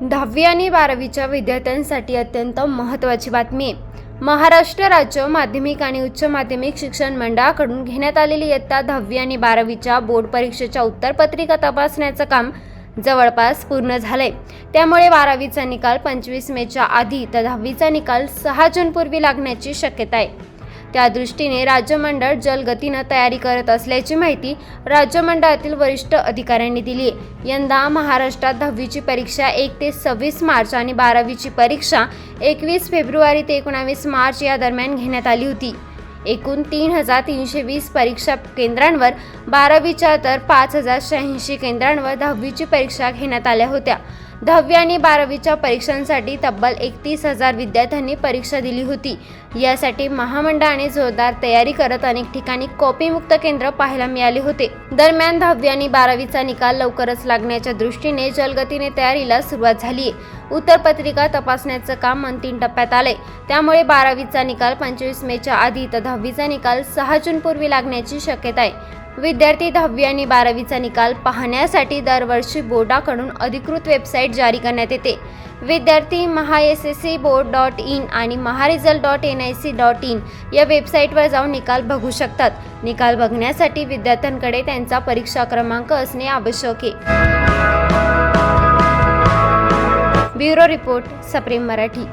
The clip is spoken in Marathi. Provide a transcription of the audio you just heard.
दहावी आणि बारावीच्या विद्यार्थ्यांसाठी अत्यंत महत्त्वाची बातमी. आहे महाराष्ट्र राज्य माध्यमिक आणि उच्च माध्यमिक शिक्षण मंडळाकडून घेण्यात आलेली इयत्ता दहावी आणि बारावीच्या बोर्ड परीक्षेच्या उत्तरपत्रिका तपासण्याचं काम जवळपास पूर्ण झालंय. त्यामुळे बारावीचा निकाल पंचवीस मेच्या आधी तर दहावीचा निकाल सहा जूनपूर्वी लागण्याची शक्यता आहे. त्या दृष्टीने राज्यमंडळ जलगतीनं तयारी करत असल्याची माहिती राज्यमंडळातील वरिष्ठ अधिकाऱ्यांनी दिली. यंदा महाराष्ट्रात दहावीची परीक्षा एक ते सव्वीस मार्च आणि बारावीची परीक्षा एकवीस फेब्रुवारी ते एकोणावीस मार्च या दरम्यान घेण्यात आली होती. एकूण तीन हजार तीनशे वीस परीक्षा केंद्रांवर बारावीच्या तर पाच हजार शहाऐंशी केंद्रांवर दहावीची परीक्षा घेण्यात आल्या होत्या. दहावी आणि बारावीच्या परीक्षांसाठी तब्बल एकतीस हजार विद्यार्थ्यांनी परीक्षा दिली होती. यासाठी महामंडळाने जोरदार तयारी करत अनेक ठिकाणी कॉपीमुक्त केंद्र पाहायला मिळाले होते. दरम्यान दहावी आणि बारावीचा निकाल लवकरच लागण्याच्या दृष्टीने जलगतीने तयारीला सुरुवात झाली आहे उत्तरपत्रिका तपासण्याचं काम अंतिम टप्प्यात आले त्यामुळे बारावीचा निकाल पंचवीस मेच्या आधी तर दहावीचा निकाल सहा जूनपूर्वी लागण्याची शक्यता आहे. विद्यार्थी दहावी आणि बारावीचा निकाल पाहण्यासाठी दरवर्षी बोर्डाकडून अधिकृत वेबसाईट जारी करण्यात येते. विद्यार्थी Maha S S C board dot in आणि Maha result dot N I C dot in या वेबसाईटवर जाऊन निकाल बघू शकतात. निकाल बघण्यासाठी विद्यार्थ्यांकडे त्यांचा परीक्षा क्रमांक असणे आवश्यक आहे. ब्युरो रिपोर्ट सप्रेम मराठी.